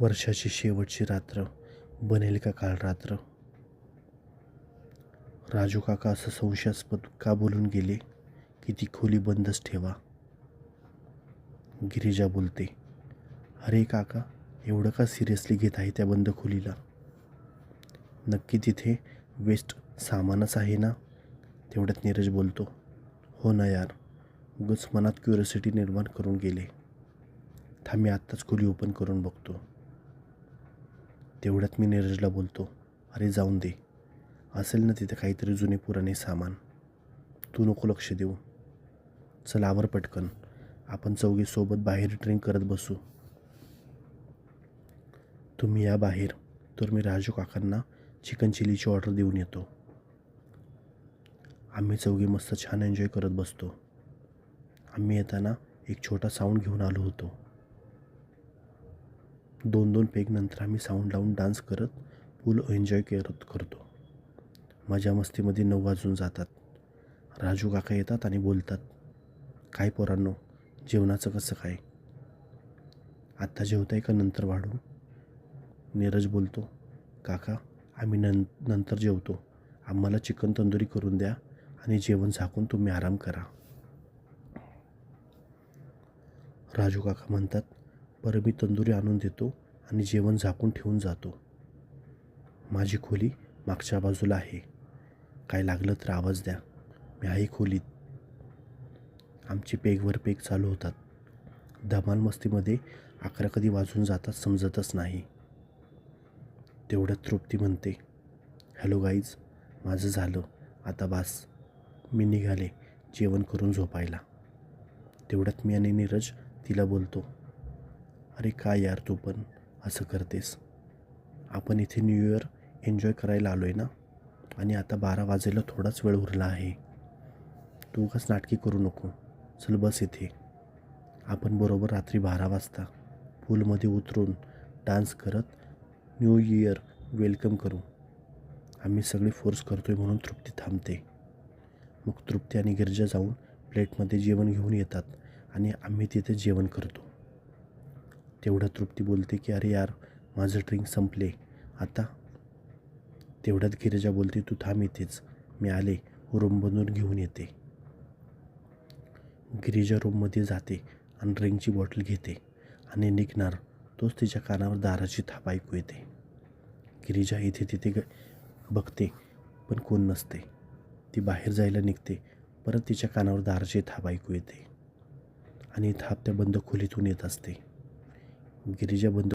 वर्षाची शेवटची रात्र बनेल का काळ रात्र? राजू काका असं संशयास्पद का बोलून गेले की ती खोली बंदच ठेवा? गिरिजा बोलते अरे काका एवढं का सिरियसली घेत आहे त्या बंद खोलीला? नक्की तिथे वेस्ट सामानच आहे ना? तेवढ्यात नीरज बोलतो हो ना यार उगच मनात क्युरिसिटी निर्माण करून गेले. थांब मी आत्ताच खोली ओपन करून बघतो. तेवढ्यात मी नीरजला बोलतो अरे जाऊन दे. असेल ना तिथे काहीतरी जुने पुराणे सामान. तू नको लक्ष देऊ. चल आवर पटकन. आपण चौघे सोबत बाहेर ड्रिंक करत बसू. तुम्ही या बाहेर. तर मी राजू काकांना चिकन चिलीची ऑर्डर देऊन येतो. आम्ही चौघे मस्त छान एन्जॉय करत बसतो. आम्ही येताना एक छोटा साऊंड घेऊन आलो होतो. दोन दोन पेग नंतर आम्ही साऊंड लावून डान्स करत फुल एन्जॉय करत करतो. मजा मस्तीमध्ये नऊ वाजून जातात. राजू काका येतात आणि बोलतात काय पोरांनो जेवणाचं कसं काय? आत्ता जेवताय का नंतर वाढू? नीरज बोलतो काका आम्ही नं नंतर जेवतो. आम्हाला चिकन तंदुरी करून द्या आणि जेवण झाकून तुम्ही आराम करा. राजू काका म्हणतात परबी तंदुरी आणून देतो आणि जेवण झाकून ठेवून जातो. माझी खोली मागच्या बाजूला आहे. काय लागलं तर आवाज द्या. मी आहे खोलीत. आमची पेगवर पेग चालू होतात. धमाल मस्तीमध्ये अकरा कधी वाजून जातात समजतच नाही. तेवढ्यात तृप्ती म्हणते हॅलो गाईज माझं झालं. आता बास. मी निघाले. जेवण करून झोपायला. तेवढ्यात मी आणि नीरज तिला बोलतो अरे काय यार तू पण असं करतेस? आपण इथे न्यू इयर एन्जॉय करायला आलो आहे ना? आणि आता बारा वाजायला थोडाच वेळ उरला आहे. तू उगाच नाटकी करू नको. चल बस इथे. आपण बरोबर रात्री बारा वाजता पूलमध्ये उतरून डान्स करत न्यू इयर वेलकम करू. आम्ही सगळे फोर्स करतो आहे म्हणून तृप्ती थांबते. मग तृप्ती आणि गिरजा जाऊन प्लेटमध्ये जेवण घेऊन येतात आणि आम्ही तिथे जेवण करतो. तेवढ्या तृप्ती बोलते की अरे यार माझं ड्रिंक संपले. आता तेवढ्यात गिरिजा बोलते तू थांब इथेच. मी आले. रूम बनवून घेऊन येते. गिरिजा रूममध्ये जाते आणि ड्रिंकची बॉटल घेते आणि निघणार. तोच तिच्या कानावर दाराची थाप ऐकू येते. गिरिजा इथे तिथे ग बघते पण कोण नसते. ती बाहेर जायला निघते. परत तिच्या कानावर दाराची थाप ऐकू येते. आणि थाप त्या बंद खोलीतून येत असते. गिरिजा बंद